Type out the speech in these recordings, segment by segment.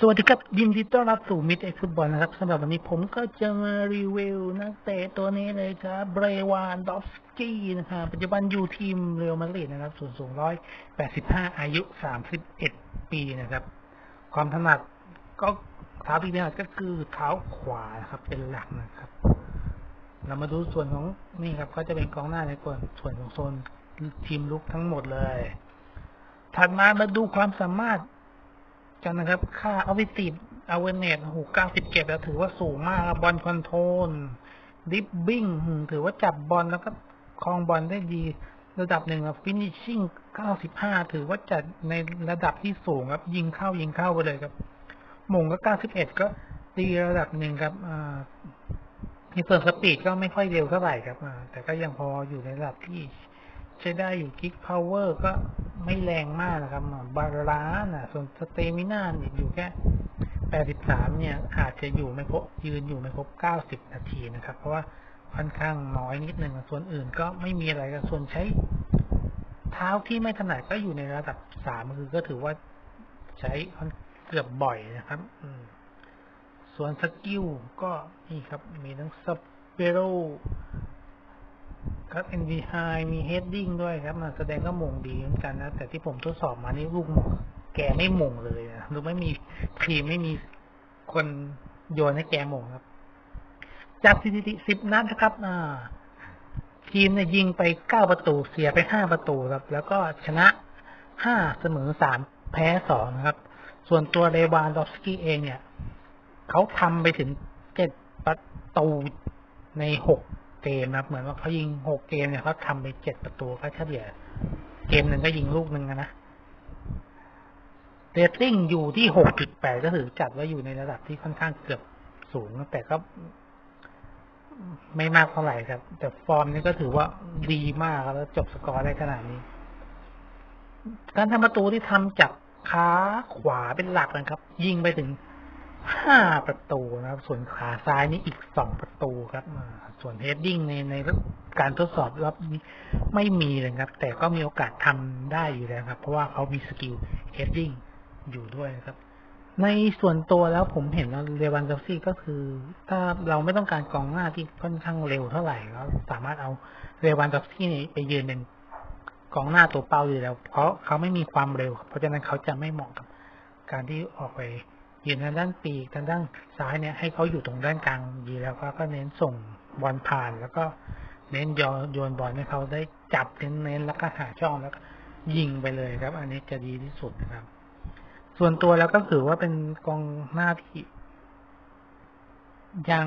สวัสดีครับยินดีต้อนรับสู่มิดเอ็กฟุตบอลนะครับสำหรับวันนี้ผมก็จะมารีวิวนักเตะตัวนี้เลยครับเบรวานดอฟสกี้นะครับปัจจุบันอยู่ทีมเรอัลมาดริดนะครับส่วนสูงร้อาอายุสามสิบเอ็ดปีนะครับ ความถนัดก็เท้าที่ถนัดก็คือเท้าขวานะครับ เป็นหลักนะครับ เรามาดูส่วนของนี่ครับก็จะเป็นกองหน้าในส่วนส่วนของโซนทีมลุกทั้งหมดเลย ถัดมามาดูความสามารถ กันนะครับ ค่าออฟฟิศอเวเนตโอ้โหเก้าสิบเก็บแล้วถือว่าสูงมากครับบอลคอนโทรลดิฟบิ้งถือว่าจับบอลแล้วก็ครองบอลได้ดี ระดับหนึ่งครับฟินิชชิ่งเก้าสิบห้าถือว่าจัดในระดับที่สูงครับ ยิงเข้ายิงเข้าไปเลยครับ มงก็เก้าสิบเอ็ดก็ดีระดับหนึ่งครับอ่าในส่วนสปีดก็ไม่ค่อยเร็วเท่าไหร่ครับ แต่ก็ยังพออยู่ในระดับที่ใช้ได้อยู่คิกพาวเวอร์ก็ ไม่แรงมากนะครับบาลานอะส่วนสเตมิน่าเนี่ยอยู่แค่83เนี่ย อาจจะอยู่ไม่ครบยืนอยู่ไม่ครบ90นาทีนะครับ เพราะว่าค่อนข้างน้อยนิดหนึ่งส่วนอื่นก็ไม่มีอะไรกับส่วนใช้ เท้าที่ไม่ถนัดก็อยู่ในระดับ3คือก็ถือว่าใช้ค่อนเกือบบ่อยนะครับ อืส่วนสกิลก็นี่ครับ มีทั้งสเปโร ครับ NV High มี Heading ด้วยครับ แสดงก็หม่งดีเหมือนกันนะ แต่ที่ผมทดสอบมานี่ลูกหม่งแกไม่หม่งเลยนะดูไม่มีทีมไม่มีคนโยนให้แกหม่งครับ จากสถิติ10นัดนะครับ อ่า ทีมเนี่ยยิงไป9ประตูเสียไป5ประตูครับ แล้วก็ชนะ5เสมอ3แพ้2นะครับ ส่วนตัวเรวานดอฟสกี้เองเนี่ย เขาทำไปถึง7ประตูใน6 เกมนะครับเหมือนว่าเขายิง6เกมเนี่ยเขาทำไป7ประตูก็เฉลี่ยเกมหนึ่งก็ยิงลูกหนึ่งนะเรตติ้งอยู่ที่6.8ก็ถือจัดว่าอยู่ในระดับที่ค่อนข้างเกือบสูงแต่ก็ไม่มากเท่าไหร่ครับ แต่ฟอร์มนี่ก็ถือว่าดีมากครับแล้วจบสกอร์ได้ขนาดนี้ การทำประตูที่ทำจากขาขวาเป็นหลักนะครับ ยิงไปถึง ห้าประตูนะครับ ส่วนขาซ้ายนี่อีกสองประตูครับส่วนเฮดดิ้งในในการทดสอบรอบนี้ไม่มีเลยครับ แต่ก็มีโอกาสทำได้อยู่แล้วครับ เพราะว่าเขามีสกิลเฮดดิ้งอยู่ด้วยครับ ในส่วนตัวแล้วผมเห็นแล้วเรวันดอฟซี่ก็คือ ถ้าเราไม่ต้องการกองหน้าที่ค่อนข้างเร็วเท่าไหร่ก็สามารถเอาเรวันดอฟซี่ไปยืนเป็นกองหน้าตัวเป้าอยู่แล้ว เพราะเขาไม่มีความเร็ว เพราะฉะนั้นเขาจะไม่เหมาะกับการที่ออกไป ยืนทางด้านปีกทางด้านซ้ายเนี่ยให้เขาอยู่ตรงด้านกลางดีแล้วก็ก็เน้นส่งบอลผ่านแล้วก็เน้นยนโยนบอลให้เขาได้จับเน้นๆแล้วก็หาช่องแล้วก็ยิงไปเลยครับ อันนี้จะดีที่สุดนะครับ ส่วนตัวแล้วก็ถือว่าเป็นกองหน้าที่ยัง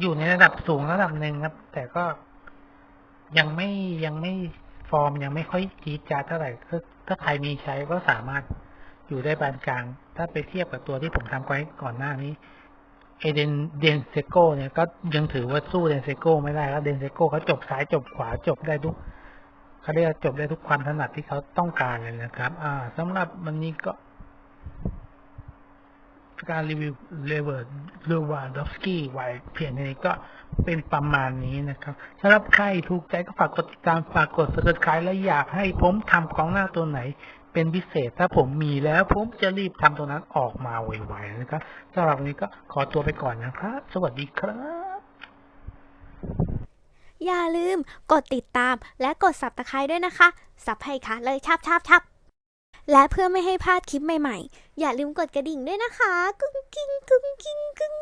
อยู่ในระดับสูงระดับหนึ่งครับ แต่ก็ยังไม่ยังไม่ฟอร์มยังไม่ค่อยจีดจาเท่าไหร่ถ้าใครมีใช้ก็สามารถอยู่ได้ปานกลาง ถ้าไปเทียบกับตัวที่ผมทำไว้ก่อนหน้านี้เอเดนเดนเซโกเนี่ยก็ยังถือว่าสู้เดนเซโกไม่ได้แล้วเดนเซโกเขาจบซ้ายจบขวาจบได้ทุกเขาเรียกจบได้ทุกความถนัดที่เขาต้องการเลยนะครับ อ่าสำหรับวันนี้ก็ การรีวิวเลเวอร์เลวาดอฟสกี้ไว้เพียงนี้ก็เป็นประมาณนี้นะครับสำหรับใครถูกใจก็ฝากกดติดตามฝากกด subscribe และอยากให้ผมทำของหน้าตัวไหน เป็นพิเศษ ถ้าผมมีแล้วผมจะรีบทำตัวนั้นออกมาไวๆนะครับสำหรับวันนี้ก็ขอตัวไปก่อนนะครับ สวัสดีครับอย่าลืมกดติดตามและกด subscribe ด้วยนะคะ สับให้ค่ะเลยชับชับชับและเพื่อไม่ให้พลาดคลิปใหม่ๆ อย่าลืมกดกระดิ่งด้วยนะคะ กุ้งกิ้งกุ้งกิ้งกุ้ง